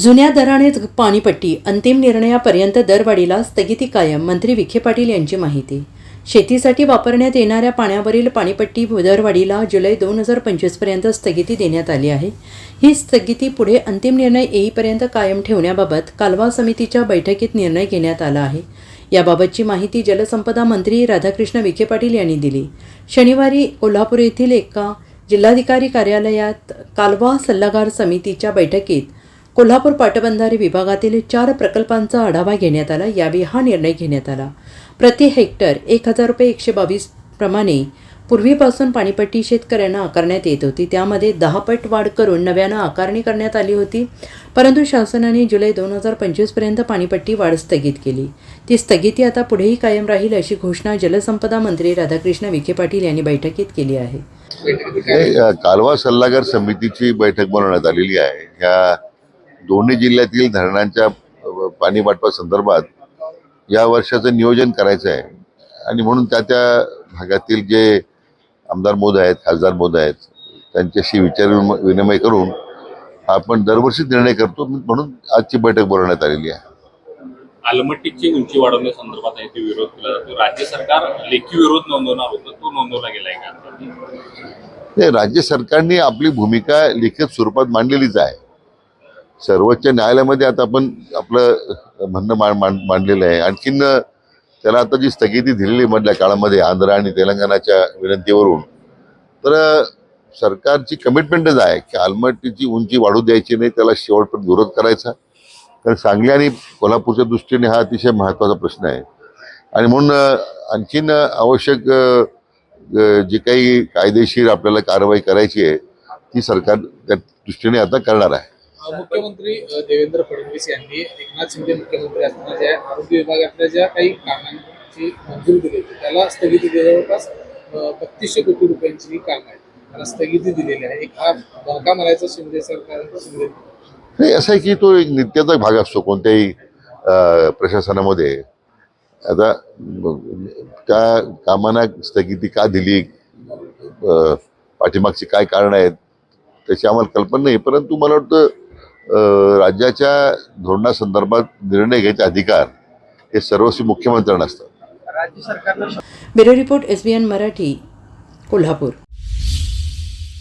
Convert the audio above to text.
जुन्या दरानेच पाणीपट्टी अंतिम निर्णयापर्यंत दरवाढीला स्थगिती कायम मंत्री विखे पाटील यांची माहिती. शेतीसाठी वापरण्यात येणाऱ्या पाण्यावरील पाणीपट्टी दरवाढीला जुलै दोन हजार पंचवीसपर्यंत स्थगिती देण्यात आली आहे. ही स्थगिती पुढे अंतिम निर्णय येईपर्यंत कायम ठेवण्याबाबत कालवा समितीच्या बैठकीत निर्णय घेण्यात आला आहे. याबाबतची माहिती जलसंपदा मंत्री राधाकृष्ण विखे पाटील यांनी दिली. शनिवारी कोल्हापूर येथील एका जिल्हाधिकारी कार्यालयात कालवा सल्लागार समितीच्या बैठकीत कोल्हापूर पाटबंधारे विभागातील चार प्रकल्पांचा आढावा घेण्यात आला. यावेळी हा निर्णय घेण्यात आला. प्रति हेक्टर एक हजार रुपये एकशे बावीस प्रमाणे पूर्वीपासून पाणीपट्टी शेतकऱ्यांना आकारण्यात येत होती. त्यामध्ये दहा पट वाढ करून नव्यानं आकारणी करण्यात आली होती. परंतु शासनाने जुलै दोन हजार पंचवीसपर्यंत पाणीपट्टी वाढ स्थगित केली. ती स्थगिती आता पुढेही कायम राहील अशी घोषणा जलसंपदा मंत्री राधाकृष्ण विखे पाटील यांनी बैठकीत केली आहे. कालवा सल्लागार समितीची बैठक बोलवण्यात आलेली आहे. या दोन्ही जिल्ह्यातील धरणांच्या पाणी वाटपा संदर्भात या वर्षाचं नियोजन करायचं आहे. आणि म्हणून त्या त्या भागातील जे आमदार मोद आहेत खासदार मोद आहेत त्यांच्याशी विचार विनिमय करून आपण दरवर्षी निर्णय करतो म्हणून आजची बैठक बोलवण्यात आलेली आहे. आलमट्टीची उंची वाढवण्यासंदर्भात आहे ते विरोध केला जातो राज्य सरकार लेखी विरोध नोंदवणार होतं तो नोंदवला गेलाय का? नाही राज्य सरकारने आपली भूमिका लिखित स्वरूपात मांडलेलीच आहे. सर्वोच्च न्यायालयामध्ये आता आपण आपलं म्हणणं मांड मांड- मांडलेलं आहे. आणखीन त्याला आता जी स्थगिती दिलेली आहे मधल्या काळामध्ये आंध्र आणि तेलंगणाच्या विनंतीवरून तर सरकारची कमिटमेंटच आहे की आलमट्टीची उंची वाढू द्यायची नाही त्याला शेवटपर्यंत विरोध करायचा. कारण सांगली आणि कोल्हापूरच्या दृष्टीने हा अतिशय महत्त्वाचा प्रश्न आहे. आणि म्हणून आणखीन आवश्यक जे जी काही कायदेशीर आपल्याला कारवाई करायची आहे ती सरकार त्या दृष्टीने आता करणार आहे. मुख्यमंत्री देवेंद्र फडणवीस यांनी एकनाथ शिंदे मुख्यमंत्री असताना ज्या आरोग्य विभागातल्या ज्या काही कामांची मंजुरी दिली होती त्याला स्थगिती जवळपास बत्तीसशे कोटी रुपयांची ही काम आहेत. त्याला स्थगिती दिलेली आहे. एक हा धोका मारायचा शिंदे सरकार शिंदे नाही असं आहे की तो एक नित्याचा भाग असतो कोणत्याही प्रशासनामध्ये. आता त्या कामांना स्थगिती का दिली? पाठीमागची काय कारण आहेत? त्याची आम्हाला कल्पना नाही परंतु मला वाटतं राज्याच्या धोरणासंदर्भात निर्णय घ्यायचे अधिकार हे सर्वस्वी मुख्यमंत्र्यांना असतात. Bureau report S B N Marathi Kolhapur.